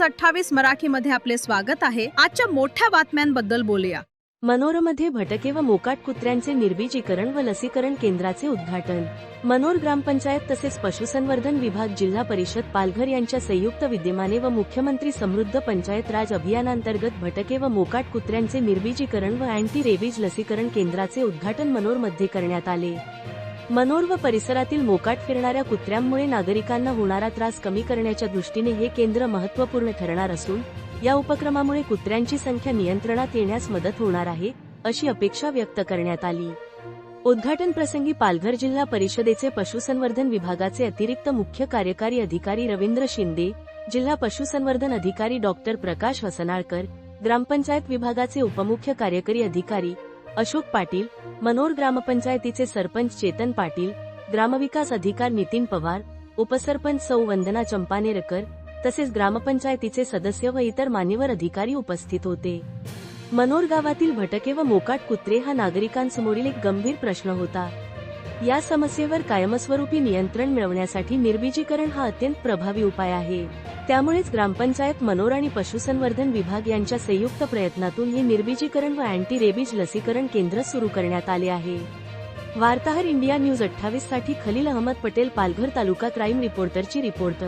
News अठ्ठावीस मराठीमध्ये आपले स्वागत आहे. आजच्या मोठ्या बातम्यांबद्दल बोलूया. मनोरमध्ये भटके व मोकाट कुत्र्यांचे निर्बीजीकरण व लसीकरण केंद्राचे उद्घाटन. मनोर ग्रामपंचायत तसेच पशुसंवर्धन विभाग जिल्हा परिषद पालघर यांच्या संयुक्त विद्यमाने व मुख्यमंत्री समृद्ध पंचायत राज अभियानांतर्गत भटके व मोकाट कुत्र्यांचे निर्बीजीकरण व अँटी रेबीज लसीकरण केंद्राचे उद्घाटन मनोरमध्ये करण्यात आले. मनोर व परिसरातील मोकाट फिरणाऱ्या कुत्र्यांमुळे नागरिकांना होणारा त्रास कमी करण्याच्या दृष्टीने हे केंद्र महत्त्वपूर्ण ठरणार असून या उपक्रमामुळे कुत्र्यांची संख्या नियंत्रणात येण्यास मदत होणार आहे अशी अपेक्षा व्यक्त करण्यात आली. उद्घाटन प्रसंगी पालघर जिल्हा परिषदेचे पशुसंवर्धन विभागाचे अतिरिक्त मुख्य कार्यकारी अधिकारी रवींद्र शिंदे जिल्हा पशुसंवर्धन अधिकारी डॉक्टर प्रकाश हसनाळकर ग्रामपंचायत विभागाचे उपमुख्य कार्यकारी अधिकारी अशोक पाटील मनोर ग्रामपंचायतीचे सरपंच चेतन पाटील ग्रामविकास अधिकार नितीन पवार उपसरपंच सौ वंदना चंपानेरकर तसेच ग्रामपंचायतीचे सदस्य व इतर मान्यवर अधिकारी उपस्थित होते. मनोर गावातील भटके व मोकाट कुत्रे हा नागरिकांसमोरील एक गंभीर प्रश्न होता. या समस्येवर कायमस्वरूपी नियंत्रण मिळवण्यासाठी निर्बीजीकरण हा अत्यंत प्रभावी उपाय आहे. त्यामुळेच ग्रामपंचायत मनोर आणि पशुसंवर्धन विभाग यांच्या संयुक्त प्रयत्नातून हे निर्बीजीकरण व अँटी रेबीज लसीकरण केंद्र सुरू करण्यात आले आहे. वार्ताहर इंडिया न्यूज अठ्ठावीससाठी खलील अहमद पटेल पालघर तालुका क्राईम रिपोर्टरची रिपोर्ट.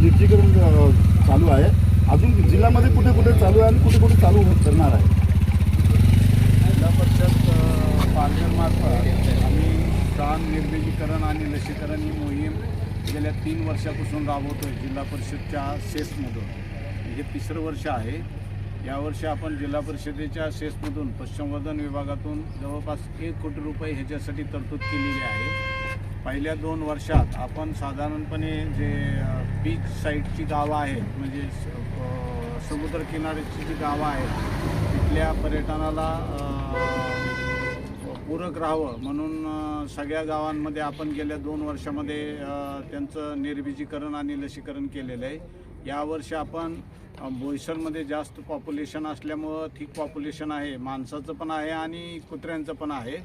निर्जीकरण चालू आहे. अजून जिल्ह्यामध्ये कुठे कुठे चालू आहे आणि कुठे कुठे चालू होत करणार आहे जिल्हा परिषद अ, आम्ही प्राण निर्बीजीकरण आणि लसीकरण ही मोहीम गेल्या तीन वर्षापासून राबवतो आहे जिल्हा परिषदच्या सेसमधून हे म्हणजे तिसरं वर्ष आहे. यावर्षी आपण जिल्हा परिषदेच्या सेसमधून पश्चिमवर्धन विभागातून जवळपास एक कोटी रुपये ह्याच्यासाठी तरतूद केलेली आहे. पहिल्या दोन वर्षात आपण साधारणपणे जे बीच साईडची गावं आहेत म्हणजे स- समुद्रकिनाऱ्याची जी गावं आहेत तिथल्या पर्यटनाला पूरक राहावं म्हणून सगळ्या गावांमध्ये आपण गेल्या दोन वर्षामध्ये त्यांचं निर्बीजीकरण आणि लसीकरण केलेलं आहे. यावर्षी आपण बोईसरमध्ये जास्त पॉप्युलेशन असल्यामुळं ठीक पॉप्युलेशन आहे. माणसाचं पण आहे आणि कुत्र्यांचं पण आहे.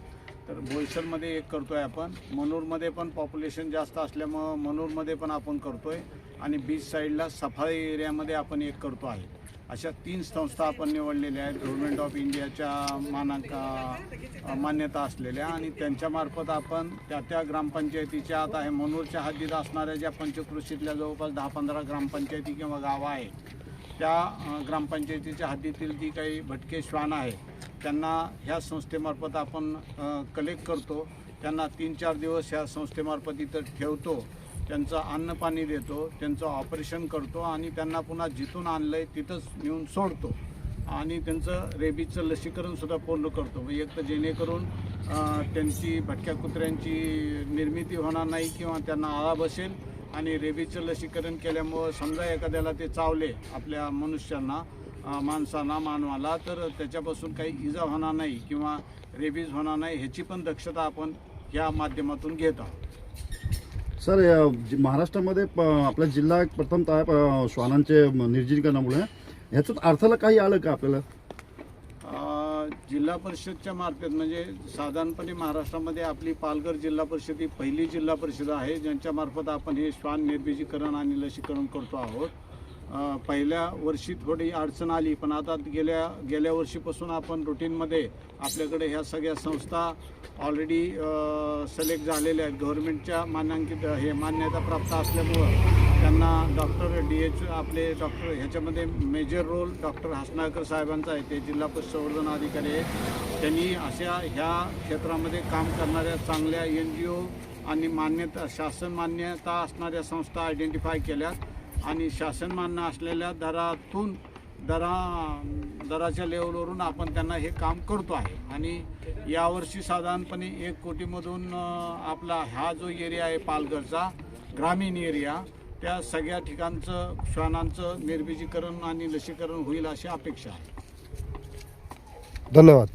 तर बोईसरमध्ये एक करतो आहे आपण. मनूरमध्ये पण पॉप्युलेशन जास्त असल्यामुळं मनूरमध्ये पण आपण करतो आहे आणि बीच साईडला सफाई एरियामध्ये आपण एक करतो आहे. अशा तीन संस्था आपण निवडलेल्या आहेत. गव्हर्नमेंट ऑफ इंडियाच्या मानांका मान्यता असलेल्या आणि त्यांच्यामार्फत आपण त्या त्या ग्रामपंचायतीच्या आता हे मनूरच्या हद्दीत असणाऱ्या ज्या पंचकृषीतल्या जवळपास दहा पंधरा ग्रामपंचायती किंवा गावं आहेत त्या ग्रामपंचायतीच्या हद्दीतील जी काही भटके श्वान आहेत त्यांना ह्या संस्थेमार्फत आपण कलेक्ट करतो. त्यांना तीन चार दिवस ह्या संस्थेमार्फत इथं ठेवतो. त्यांचं अन्नपाणी देतो त्यांचं ऑपरेशन करतो आणि त्यांना पुन्हा जिथून आणलं आहे तिथंच नेऊन सोडतो. आणि त्यांचं रेबीजचं लसीकरणसुद्धा पूर्ण करतो. एक तर जेणेकरून त्यांची भटक्या कुत्र्यांची निर्मिती होणार नाही किंवा त्यांना आळा बसेल आणि रेबीजचं लसीकरण केल्यामुळं समजा एखाद्याला ते चावले आपल्या मनुष्यांना माणसांना मानवाला तर त्याच्यापासून काही इजा होणार नाही किंवा रेबीज होणार नाही ह्याची पण दक्षता आपण या माध्यमातून घेत आहोत. सर महाराष्ट्रामध्ये प- आपला जिल्हा एक प्रथमतः आहे, श्वानांचे निर्जीकरणामुळे ह्याच्यात अर्थाला काही आलं का आपल्याला? जिल्हा परिषदच्या मार्फत म्हणजे साधारणपणे महाराष्ट्रामध्ये आपली पालघर जिल्हा परिषद ही पहिली जिल्हा परिषद आहे ज्यांच्यामार्फत आपण हे श्वान निर्बीजीकरण आणि लसीकरण करतो आहोत. पहिल्या वर्षी थोडी अडचण आली पण आता गेल्या गेल्या वर्षीपासून आपण रुटीनमध्ये आपल्याकडे ह्या सगळ्या संस्था ऑलरेडी सिलेक्ट झालेल्या आहेत. गव्हर्नमेंटच्या मानांकित हे मान्यता प्राप्त असल्यामुळं त्यांना डॉक्टर डी एच आपले डॉक्टर ह्याच्यामध्ये मेजर रोल डॉक्टर हसनाळकर साहेबांचा आहे. ते जिल्हा पशुसंवर्धन अधिकारी आहेत. त्यांनी अशा ह्या क्षेत्रामध्ये काम करणाऱ्या चांगल्या एन जी ओ आणि मान्यता शासन मान्यता असणाऱ्या संस्था आयडेंटिफाय केल्या आणि शासन मान्य असलेल्या दरातून दरा दराच्या लेवलवरून आपण त्यांना हे काम करतो आहे. आणि यावर्षी साधारणपणे एक कोटीमधून आपला हा जो एरिया आहे पालघरचा ग्रामीण एरिया त्या सगळ्या ठिकाणचं श्वानांचं निर्बीजीकरण आणि लसीकरण होईल अशी अपेक्षा आहे. धन्यवाद.